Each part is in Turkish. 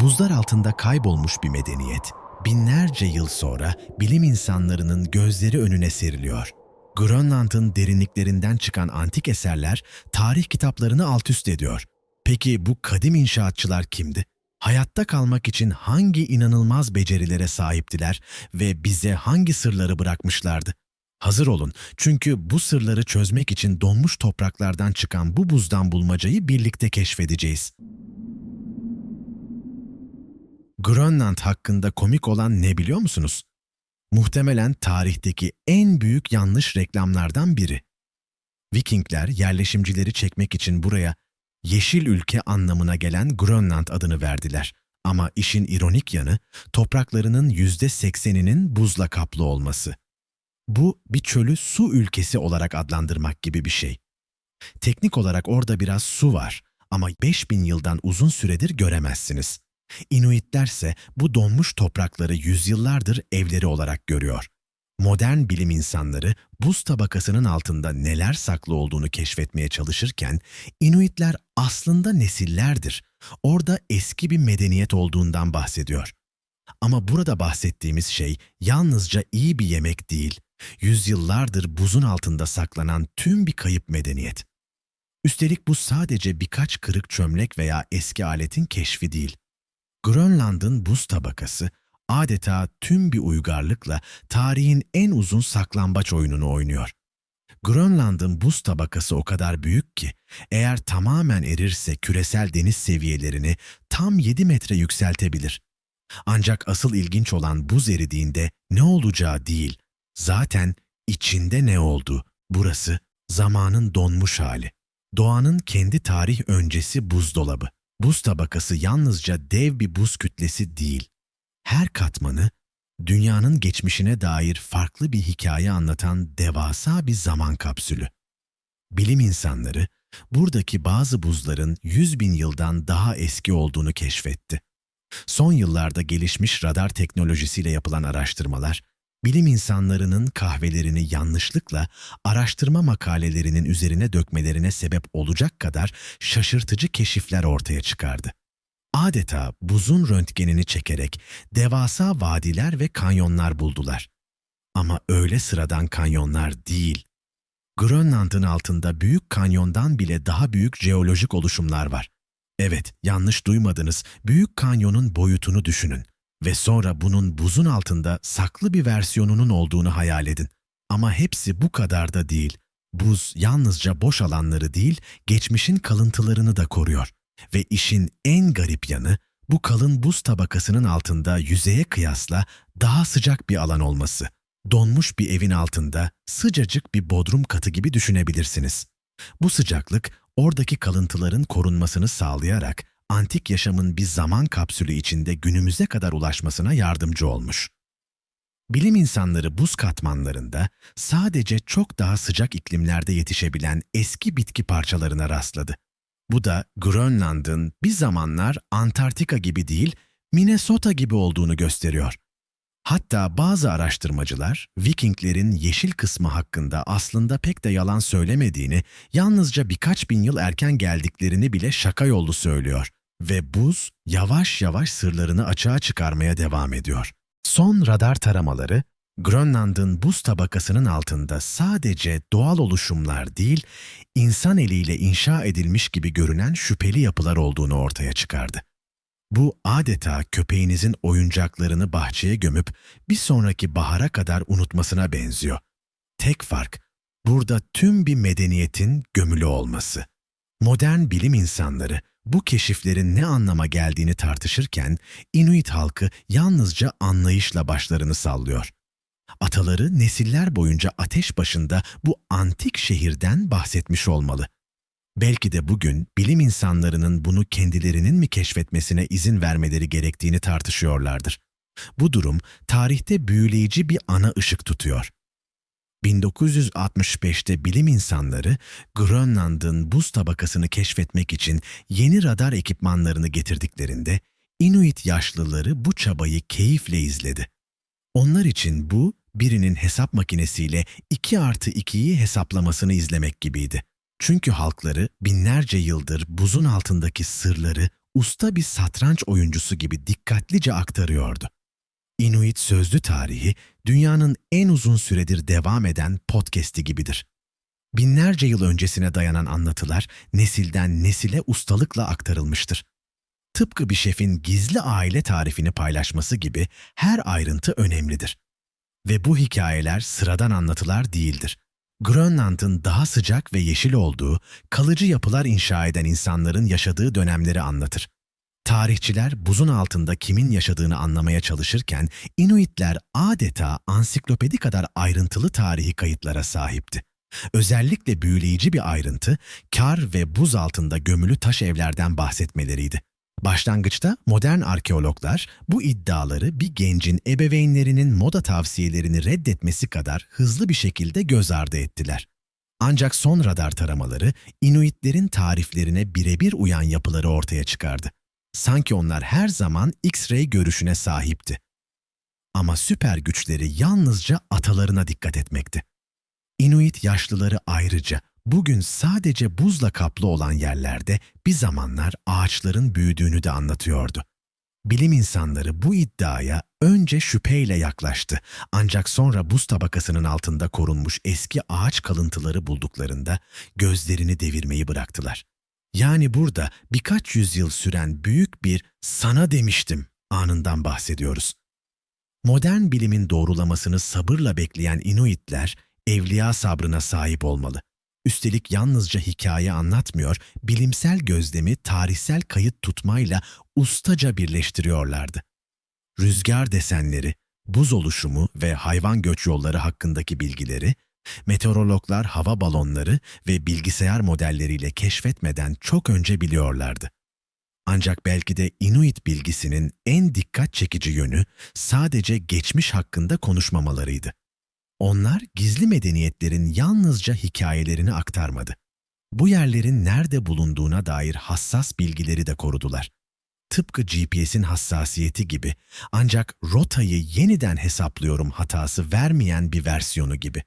Buzlar altında kaybolmuş bir medeniyet, binlerce yıl sonra bilim insanlarının gözleri önüne seriliyor. Grönland'ın derinliklerinden çıkan antik eserler tarih kitaplarını alt üst ediyor. Peki bu kadim inşaatçılar kimdi? Hayatta kalmak için hangi inanılmaz becerilere sahiptiler ve bize hangi sırları bırakmışlardı? Hazır olun çünkü bu sırları çözmek için donmuş topraklardan çıkan bu buzdan bulmacayı birlikte keşfedeceğiz. Grönland hakkında komik olan ne biliyor musunuz? Muhtemelen tarihteki en büyük yanlış reklamlardan biri. Vikingler yerleşimcileri çekmek için buraya yeşil ülke anlamına gelen Grönland adını verdiler. Ama işin ironik yanı topraklarının yüzde sekseninin buzla kaplı olması. Bu bir çölü su ülkesi olarak adlandırmak gibi bir şey. Teknik olarak orada biraz su var ama 5000 yıldan uzun süredir göremezsiniz. Inuitlerse bu donmuş toprakları yüzyıllardır evleri olarak görüyor. Modern bilim insanları buz tabakasının altında neler saklı olduğunu keşfetmeye çalışırken Inuitler aslında nesillerdir. Orada eski bir medeniyet olduğundan bahsediyor. Ama burada bahsettiğimiz şey yalnızca iyi bir yemek değil, yüzyıllardır buzun altında saklanan tüm bir kayıp medeniyet. Üstelik bu sadece birkaç kırık çömlek veya eski aletin keşfi değil. Grönland'ın buz tabakası adeta tüm bir uygarlıkla tarihin en uzun saklambaç oyununu oynuyor. Grönland'ın buz tabakası o kadar büyük ki eğer tamamen erirse küresel deniz seviyelerini tam 7 metre yükseltebilir. Ancak asıl ilginç olan buz eridiğinde ne olacağı değil, zaten içinde ne oldu, burası zamanın donmuş hali. Doğanın kendi tarih öncesi buzdolabı. Buz tabakası yalnızca dev bir buz kütlesi değil. Her katmanı dünyanın geçmişine dair farklı bir hikaye anlatan devasa bir zaman kapsülü. Bilim insanları buradaki bazı buzların 100 bin yıldan daha eski olduğunu keşfetti. Son yıllarda gelişmiş radar teknolojisiyle yapılan araştırmalar, bilim insanlarının kahvelerini yanlışlıkla araştırma makalelerinin üzerine dökmelerine sebep olacak kadar şaşırtıcı keşifler ortaya çıkardı. Adeta buzun röntgenini çekerek devasa vadiler ve kanyonlar buldular. Ama öyle sıradan kanyonlar değil. Grönland'ın altında büyük kanyondan bile daha büyük jeolojik oluşumlar var. Evet, yanlış duymadınız. Büyük kanyonun boyutunu düşünün ve sonra bunun buzun altında saklı bir versiyonunun olduğunu hayal edin. Ama hepsi bu kadar da değil. Buz yalnızca boş alanları değil, geçmişin kalıntılarını da koruyor. Ve işin en garip yanı bu kalın buz tabakasının altında yüzeye kıyasla daha sıcak bir alan olması. Donmuş bir evin altında sıcacık bir bodrum katı gibi düşünebilirsiniz. Bu sıcaklık oradaki kalıntıların korunmasını sağlayarak antik yaşamın bir zaman kapsülü içinde günümüze kadar ulaşmasına yardımcı olmuş. Bilim insanları buz katmanlarında sadece çok daha sıcak iklimlerde yetişebilen eski bitki parçalarına rastladı. Bu da Grönland'ın bir zamanlar Antarktika gibi değil, Minnesota gibi olduğunu gösteriyor. Hatta bazı araştırmacılar Vikinglerin yeşil kısmı hakkında aslında pek de yalan söylemediğini, yalnızca birkaç bin yıl erken geldiklerini bile şaka yollu söylüyor. Ve buz yavaş yavaş sırlarını açığa çıkarmaya devam ediyor. Son radar taramaları, Grönland'ın buz tabakasının altında sadece doğal oluşumlar değil, insan eliyle inşa edilmiş gibi görünen şüpheli yapılar olduğunu ortaya çıkardı. Bu adeta köpeğinizin oyuncaklarını bahçeye gömüp bir sonraki bahara kadar unutmasına benziyor. Tek fark, burada tüm bir medeniyetin gömülü olması. Modern bilim insanları bu keşiflerin ne anlama geldiğini tartışırken Inuit halkı yalnızca anlayışla başlarını sallıyor. Ataları nesiller boyunca ateş başında bu antik şehirden bahsetmiş olmalı. Belki de bugün bilim insanlarının bunu kendilerinin mi keşfetmesine izin vermeleri gerektiğini tartışıyorlardır. Bu durum tarihte büyüleyici bir ana ışık tutuyor. 1965'te bilim insanları Grönland'ın buz tabakasını keşfetmek için yeni radar ekipmanlarını getirdiklerinde Inuit yaşlıları bu çabayı keyifle izledi. Onlar için bu birinin hesap makinesiyle 2 artı 2'yi hesaplamasını izlemek gibiydi. Çünkü halkları binlerce yıldır buzun altındaki sırları usta bir satranç oyuncusu gibi dikkatlice aktarıyordu. Inuit sözlü tarihi dünyanın en uzun süredir devam eden podcast'i gibidir. Binlerce yıl öncesine dayanan anlatılar nesilden nesile ustalıkla aktarılmıştır. Tıpkı bir şefin gizli aile tarifini paylaşması gibi her ayrıntı önemlidir. Ve bu hikayeler sıradan anlatılar değildir. Grönland'ın daha sıcak ve yeşil olduğu, kalıcı yapılar inşa eden insanların yaşadığı dönemleri anlatır. Tarihçiler buzun altında kimin yaşadığını anlamaya çalışırken Inuitler adeta ansiklopedi kadar ayrıntılı tarihi kayıtlara sahipti. Özellikle büyüleyici bir ayrıntı, kar ve buz altında gömülü taş evlerden bahsetmeleriydi. Başlangıçta modern arkeologlar bu iddiaları bir gencin ebeveynlerinin moda tavsiyelerini reddetmesi kadar hızlı bir şekilde göz ardı ettiler. Ancak son radar taramaları Inuitlerin tariflerine birebir uyan yapıları ortaya çıkardı. Sanki onlar her zaman X-ray görüşüne sahipti. Ama süper güçleri yalnızca atalarına dikkat etmekti. Inuit yaşlıları ayrıca bugün sadece buzla kaplı olan yerlerde bir zamanlar ağaçların büyüdüğünü de anlatıyordu. Bilim insanları bu iddiaya önce şüpheyle yaklaştı ancak sonra buz tabakasının altında korunmuş eski ağaç kalıntıları bulduklarında gözlerini devirmeyi bıraktılar. Yani burada birkaç yüzyıl süren büyük bir sana demiştim anından bahsediyoruz. Modern bilimin doğrulamasını sabırla bekleyen Inuitler evliya sabrına sahip olmalı. Üstelik yalnızca hikaye anlatmıyor, bilimsel gözlemi tarihsel kayıt tutmayla ustaca birleştiriyorlardı. Rüzgar desenleri, buz oluşumu ve hayvan göç yolları hakkındaki bilgileri, meteorologlar hava balonları ve bilgisayar modelleriyle keşfetmeden çok önce biliyorlardı. Ancak belki de Inuit bilgisinin en dikkat çekici yönü sadece geçmiş hakkında konuşmamalarıydı. Onlar gizli medeniyetlerin yalnızca hikayelerini aktarmadı. Bu yerlerin nerede bulunduğuna dair hassas bilgileri de korudular. Tıpkı GPS'in hassasiyeti gibi ancak rotayı yeniden hesaplıyorum hatası vermeyen bir versiyonu gibi.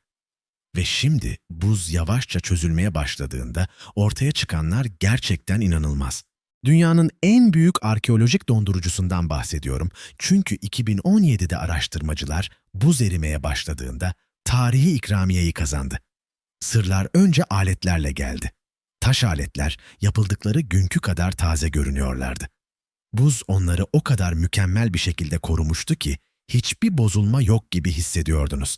Ve şimdi buz yavaşça çözülmeye başladığında ortaya çıkanlar gerçekten inanılmaz. Dünyanın en büyük arkeolojik dondurucusundan bahsediyorum. Çünkü 2017'de araştırmacılar buz erimeye başladığında tarihi ikramiyeyi kazandı. Sırlar önce aletlerle geldi. Taş aletler yapıldıkları günkü kadar taze görünüyorlardı. Buz onları o kadar mükemmel bir şekilde korumuştu ki hiçbir bozulma yok gibi hissediyordunuz.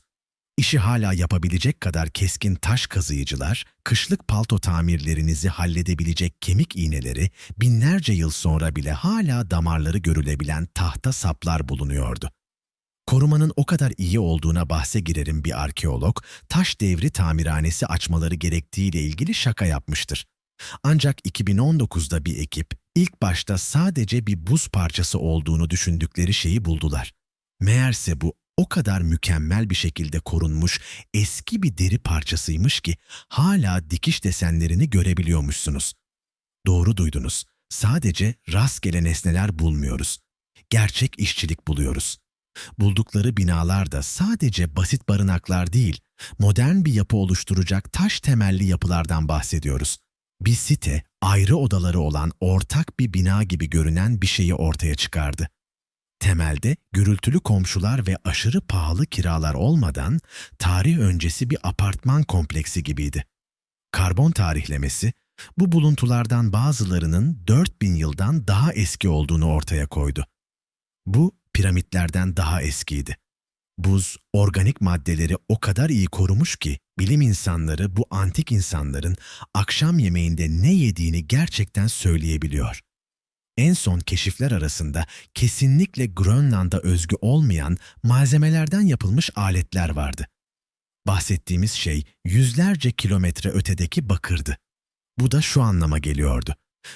İşi hala yapabilecek kadar keskin taş kazıyıcılar, kışlık palto tamirlerinizi halledebilecek kemik iğneleri, binlerce yıl sonra bile hala damarları görülebilen tahta saplar bulunuyordu. Korumanın o kadar iyi olduğuna bahse girerim bir arkeolog, taş devri tamirhanesi açmaları gerektiğiyle ilgili şaka yapmıştır. Ancak 2019'da bir ekip ilk başta sadece bir buz parçası olduğunu düşündükleri şeyi buldular. Meğerse bu o kadar mükemmel bir şekilde korunmuş eski bir deri parçasıymış ki hala dikiş desenlerini görebiliyormuşsunuz. Doğru duydunuz. Sadece rastgele nesneler bulmuyoruz. Gerçek işçilik buluyoruz. Buldukları binalar da sadece basit barınaklar değil, modern bir yapı oluşturacak taş temelli yapılardan bahsediyoruz. Bir site, ayrı odaları olan ortak bir bina gibi görünen bir şeyi ortaya çıkardı. Temelde gürültülü komşular ve aşırı pahalı kiralar olmadan tarih öncesi bir apartman kompleksi gibiydi. Karbon tarihlemesi, bu buluntulardan bazılarının 4000 yıldan daha eski olduğunu ortaya koydu. Bu piramitlerden daha eskiydi. Buz, organik maddeleri o kadar iyi korumuş ki bilim insanları bu antik insanların akşam yemeğinde ne yediğini gerçekten söyleyebiliyor. En son keşifler arasında kesinlikle Grönland'a özgü olmayan malzemelerden yapılmış aletler vardı. Bahsettiğimiz şey yüzlerce kilometre ötedeki bakırdı. Bu da şu anlama geliyordu.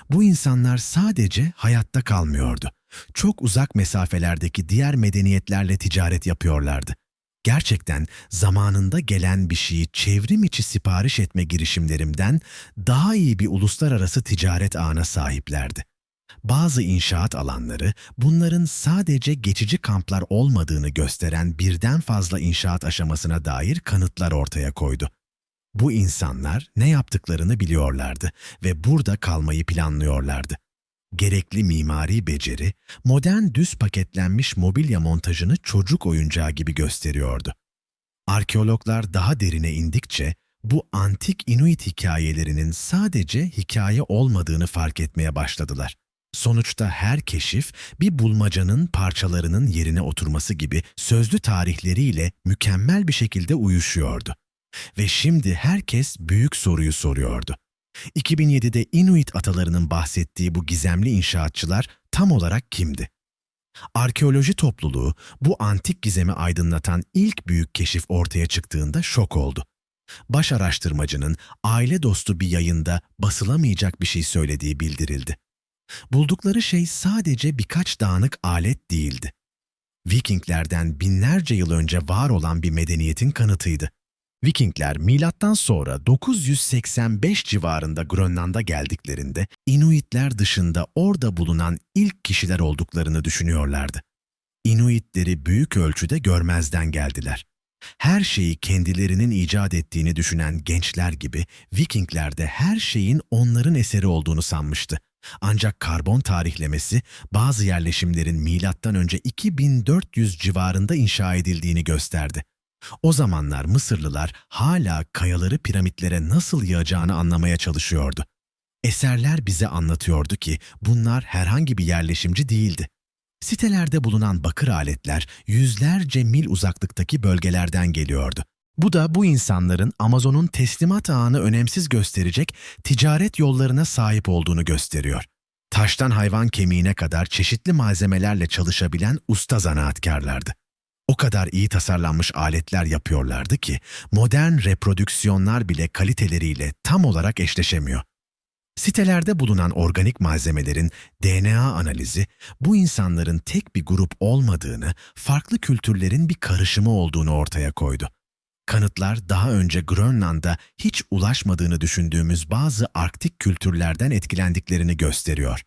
Bu insanlar sadece hayatta kalmıyordu. Çok uzak mesafelerdeki diğer medeniyetlerle ticaret yapıyorlardı. Gerçekten zamanında gelen bir şeyi çevrim içi sipariş etme girişimlerimden daha iyi bir uluslararası ticaret ağına sahiplerdi. Bazı inşaat alanları bunların sadece geçici kamplar olmadığını gösteren birden fazla inşaat aşamasına dair kanıtlar ortaya koydu. Bu insanlar ne yaptıklarını biliyorlardı ve burada kalmayı planlıyorlardı. Gerekli mimari beceri, modern düz paketlenmiş mobilya montajını çocuk oyuncağı gibi gösteriyordu. Arkeologlar daha derine indikçe bu antik Inuit hikayelerinin sadece hikaye olmadığını fark etmeye başladılar. Sonuçta her keşif bir bulmacanın parçalarının yerine oturması gibi sözlü tarihleriyle mükemmel bir şekilde uyuşuyordu. Ve şimdi herkes büyük soruyu soruyordu. 2007'de Inuit atalarının bahsettiği bu gizemli inşaatçılar tam olarak kimdi? Arkeoloji topluluğu bu antik gizemi aydınlatan ilk büyük keşif ortaya çıktığında şok oldu. Baş araştırmacının aile dostu bir yayında basılamayacak bir şey söylediği bildirildi. Buldukları şey sadece birkaç dağınık alet değildi. Vikinglerden binlerce yıl önce var olan bir medeniyetin kanıtıydı. Vikingler milattan sonra 985 civarında Grönland'a geldiklerinde Inuitler dışında orada bulunan ilk kişiler olduklarını düşünüyorlardı. Inuitleri büyük ölçüde görmezden geldiler. Her şeyi kendilerinin icat ettiğini düşünen gençler gibi Vikingler de her şeyin onların eseri olduğunu sanmıştı. Ancak karbon tarihlemesi bazı yerleşimlerin önce 2400 civarında inşa edildiğini gösterdi. O zamanlar Mısırlılar hala kayaları piramitlere nasıl yağacağını anlamaya çalışıyordu. Eserler bize anlatıyordu ki bunlar herhangi bir yerleşimci değildi. Sitelerde bulunan bakır aletler yüzlerce mil uzaklıktaki bölgelerden geliyordu. Bu da bu insanların Amazon'un teslimat ağını önemsiz gösterecek ticaret yollarına sahip olduğunu gösteriyor. Taştan hayvan kemiğine kadar çeşitli malzemelerle çalışabilen usta zanaatkarlardı. O kadar iyi tasarlanmış aletler yapıyorlardı ki modern reprodüksiyonlar bile kaliteleriyle tam olarak eşleşemiyor. Sitelerde bulunan organik malzemelerin DNA analizi bu insanların tek bir grup olmadığını, farklı kültürlerin bir karışımı olduğunu ortaya koydu. Kanıtlar daha önce Grönland'a hiç ulaşmadığını düşündüğümüz bazı Arktik kültürlerden etkilendiklerini gösteriyor.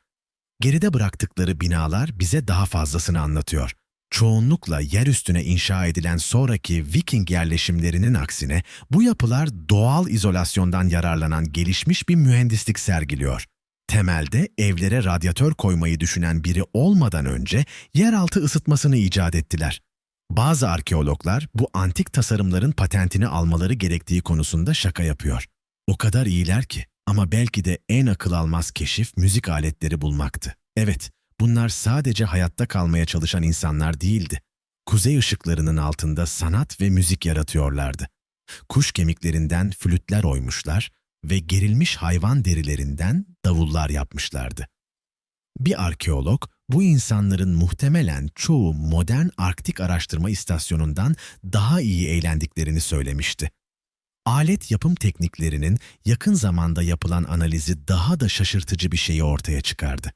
Geride bıraktıkları binalar bize daha fazlasını anlatıyor. Çoğunlukla yer üstüne inşa edilen sonraki Viking yerleşimlerinin aksine bu yapılar doğal izolasyondan yararlanan gelişmiş bir mühendislik sergiliyor. Temelde evlere radyatör koymayı düşünen biri olmadan önce yeraltı ısıtmasını icat ettiler. Bazı arkeologlar bu antik tasarımların patentini almaları gerektiği konusunda şaka yapıyor. O kadar iyiler ki ama belki de en akıl almaz keşif müzik aletleri bulmaktı. Evet, bunlar sadece hayatta kalmaya çalışan insanlar değildi. Kuzey ışıklarının altında sanat ve müzik yaratıyorlardı. Kuş kemiklerinden flütler oymuşlar ve gerilmiş hayvan derilerinden davullar yapmışlardı. Bir arkeolog bu insanların muhtemelen çoğu modern Arktik araştırma istasyonundan daha iyi eğlendiklerini söylemişti. Alet yapım tekniklerinin yakın zamanda yapılan analizi daha da şaşırtıcı bir şeyi ortaya çıkardı.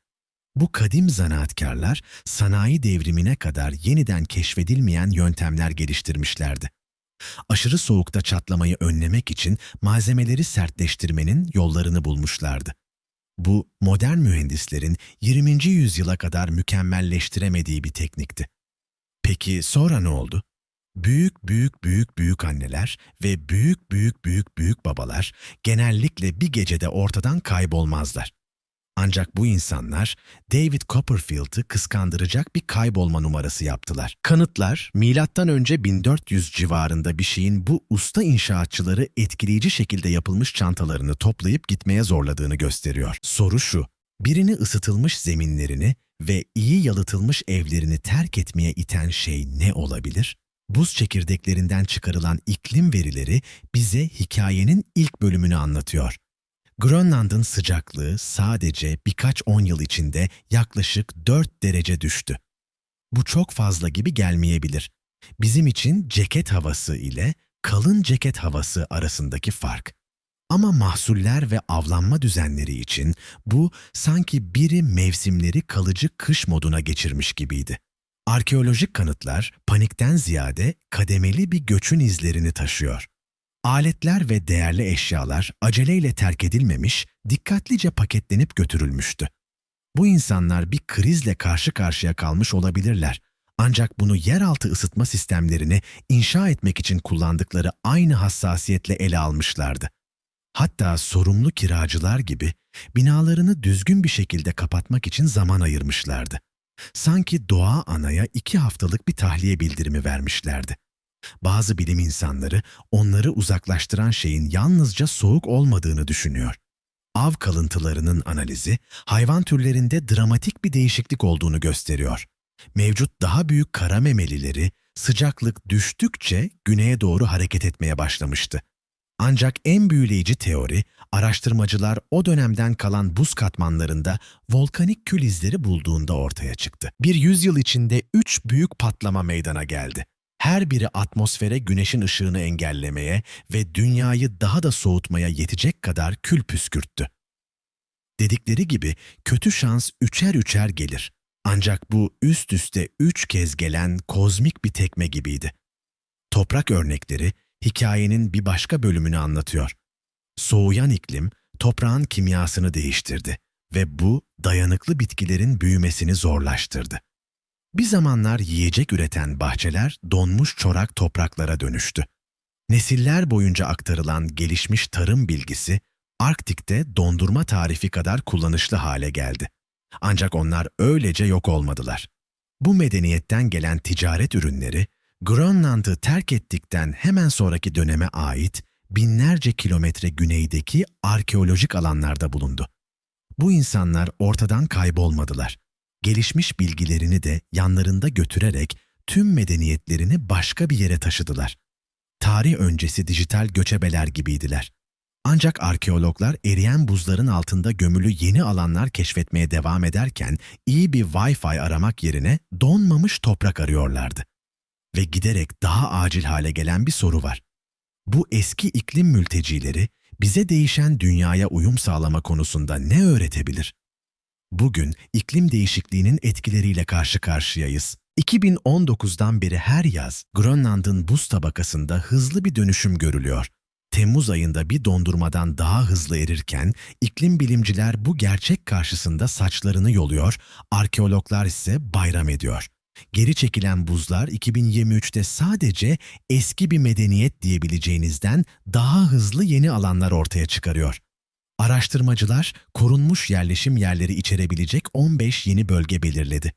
Bu kadim zanaatkarlar sanayi devrimine kadar yeniden keşfedilmeyen yöntemler geliştirmişlerdi. Aşırı soğukta çatlamayı önlemek için malzemeleri sertleştirmenin yollarını bulmuşlardı. Bu modern mühendislerin 20. yüzyıla kadar mükemmelleştiremediği bir teknikti. Peki sonra ne oldu? Büyük büyük büyük büyük anneler ve büyük büyük büyük büyük babalar genellikle bir gecede ortadan kaybolmazlar. Ancak bu insanlar David Copperfield'ı kıskandıracak bir kaybolma numarası yaptılar. Kanıtlar milattan önce 1400 civarında bir şeyin bu usta inşaatçıları etkileyici şekilde yapılmış çantalarını toplayıp gitmeye zorladığını gösteriyor. Soru şu: birini ısıtılmış zeminlerini ve iyi yalıtılmış evlerini terk etmeye iten şey ne olabilir? Buz çekirdeklerinden çıkarılan iklim verileri bize hikayenin ilk bölümünü anlatıyor. Grönland'ın sıcaklığı sadece birkaç on yıl içinde yaklaşık 4 derece düştü. Bu çok fazla gibi gelmeyebilir. Bizim için ceket havası ile kalın ceket havası arasındaki fark. Ama mahsuller ve avlanma düzenleri için bu sanki biri mevsimleri kalıcı kış moduna geçirmiş gibiydi. Arkeolojik kanıtlar panikten ziyade kademeli bir göçün izlerini taşıyor. Aletler ve değerli eşyalar aceleyle terk edilmemiş, dikkatlice paketlenip götürülmüştü. Bu insanlar bir krizle karşı karşıya kalmış olabilirler. Ancak bunu yeraltı ısıtma sistemlerini inşa etmek için kullandıkları aynı hassasiyetle ele almışlardı. Hatta sorumlu kiracılar gibi binalarını düzgün bir şekilde kapatmak için zaman ayırmışlardı. Sanki doğa anaya iki haftalık bir tahliye bildirimi vermişlerdi. Bazı bilim insanları onları uzaklaştıran şeyin yalnızca soğuk olmadığını düşünüyor. Av kalıntılarının analizi hayvan türlerinde dramatik bir değişiklik olduğunu gösteriyor. Mevcut daha büyük kara memelileri sıcaklık düştükçe güneye doğru hareket etmeye başlamıştı. Ancak en büyüleyici teori, araştırmacılar o dönemden kalan buz katmanlarında volkanik kül izleri bulduğunda ortaya çıktı. Bir yüzyıl içinde üç büyük patlama meydana geldi. Her biri atmosfere güneşin ışığını engellemeye ve dünyayı daha da soğutmaya yetecek kadar kül püskürttü. Dedikleri gibi kötü şans üçer üçer gelir. Ancak bu üst üste üç kez gelen kozmik bir tekme gibiydi. Toprak örnekleri hikayenin bir başka bölümünü anlatıyor. Soğuyan iklim toprağın kimyasını değiştirdi ve bu dayanıklı bitkilerin büyümesini zorlaştırdı. Bir zamanlar yiyecek üreten bahçeler donmuş çorak topraklara dönüştü. Nesiller boyunca aktarılan gelişmiş tarım bilgisi Arktik'te dondurma tarifi kadar kullanışlı hale geldi. Ancak onlar öylece yok olmadılar. Bu medeniyetten gelen ticaret ürünleri Grönland'ı terk ettikten hemen sonraki döneme ait binlerce kilometre güneydeki arkeolojik alanlarda bulundu. Bu insanlar ortadan kaybolmadılar. Gelişmiş bilgilerini de yanlarında götürerek tüm medeniyetlerini başka bir yere taşıdılar. Tarih öncesi dijital göçebeler gibiydiler. Ancak arkeologlar eriyen buzların altında gömülü yeni alanlar keşfetmeye devam ederken iyi bir Wi-Fi aramak yerine donmamış toprak arıyorlardı. Ve giderek daha acil hale gelen bir soru var. Bu eski iklim mültecileri bize değişen dünyaya uyum sağlama konusunda ne öğretebilir? Bugün iklim değişikliğinin etkileriyle karşı karşıyayız. 2019'dan beri her yaz Grönland'ın buz tabakasında hızlı bir dönüşüm görülüyor. Temmuz ayında bir dondurmadan daha hızlı erirken iklim bilimciler bu gerçek karşısında saçlarını yoluyor, arkeologlar ise bayram ediyor. Geri çekilen buzlar 2023'te sadece eski bir medeniyet diyebileceğinizden daha hızlı yeni alanlar ortaya çıkarıyor. Araştırmacılar korunmuş yerleşim yerleri içerebilecek 15 yeni bölge belirledi.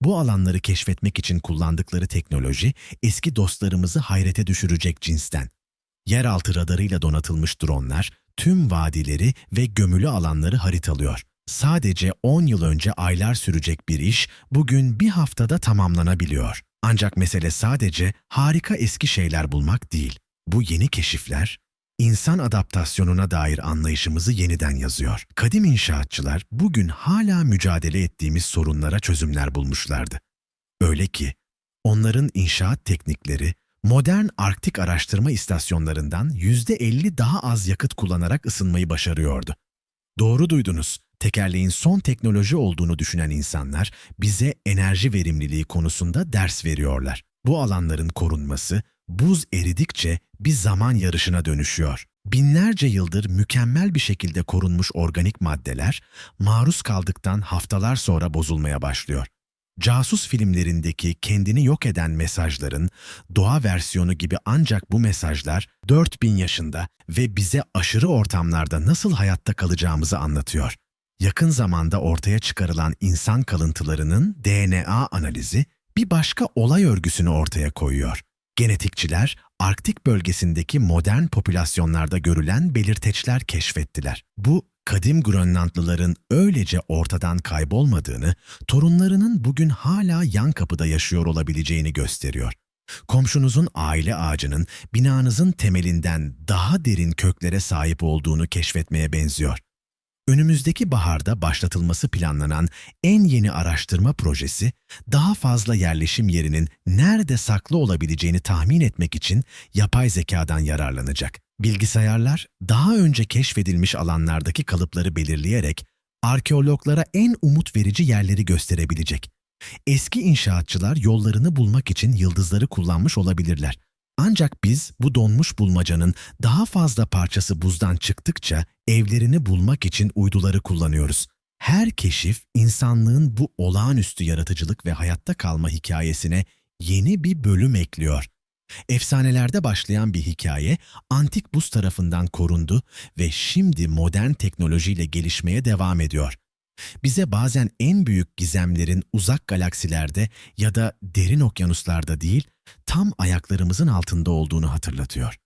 Bu alanları keşfetmek için kullandıkları teknoloji eski dostlarımızı hayrete düşürecek cinsten. Yeraltı radarıyla donatılmış dronlar tüm vadileri ve gömülü alanları haritalıyor. Sadece 10 yıl önce aylar sürecek bir iş bugün bir haftada tamamlanabiliyor. Ancak mesele sadece harika eski şeyler bulmak değil. Bu yeni keşifler insan adaptasyonuna dair anlayışımızı yeniden yazıyor. Kadim inşaatçılar bugün hala mücadele ettiğimiz sorunlara çözümler bulmuşlardı. Öyle ki onların inşaat teknikleri modern Arktik araştırma istasyonlarından %50 daha az yakıt kullanarak ısınmayı başarıyordu. Doğru duydunuz. Tekerleğin son teknoloji olduğunu düşünen insanlar bize enerji verimliliği konusunda ders veriyorlar. Bu alanların korunması buz eridikçe bir zaman yarışına dönüşüyor. Binlerce yıldır mükemmel bir şekilde korunmuş organik maddeler maruz kaldıktan haftalar sonra bozulmaya başlıyor. Casus filmlerindeki kendini yok eden mesajların doğa versiyonu gibi ancak bu mesajlar 4000 yaşında ve bize aşırı ortamlarda nasıl hayatta kalacağımızı anlatıyor. Yakın zamanda ortaya çıkarılan insan kalıntılarının DNA analizi bir başka olay örgüsünü ortaya koyuyor. Genetikçiler Arktik bölgesindeki modern popülasyonlarda görülen belirteçler keşfettiler. Bu kadim Grönlandlıların öylece ortadan kaybolmadığını, torunlarının bugün hala yan kapıda yaşıyor olabileceğini gösteriyor. Komşunuzun aile ağacının binanızın temelinden daha derin köklere sahip olduğunu keşfetmeye benziyor. Önümüzdeki baharda başlatılması planlanan en yeni araştırma projesi, daha fazla yerleşim yerinin nerede saklı olabileceğini tahmin etmek için yapay zekadan yararlanacak. Bilgisayarlar, daha önce keşfedilmiş alanlardaki kalıpları belirleyerek arkeologlara en umut verici yerleri gösterebilecek. Eski inşaatçılar yollarını bulmak için yıldızları kullanmış olabilirler. Ancak biz bu donmuş bulmacanın daha fazla parçası buzdan çıktıkça evlerini bulmak için uyduları kullanıyoruz. Her keşif insanlığın bu olağanüstü yaratıcılık ve hayatta kalma hikayesine yeni bir bölüm ekliyor. Efsanelerde başlayan bir hikaye antik buz tarafından korundu ve şimdi modern teknolojiyle gelişmeye devam ediyor. Bize bazen en büyük gizemlerin uzak galaksilerde ya da derin okyanuslarda değil, tam ayaklarımızın altında olduğunu hatırlatıyor.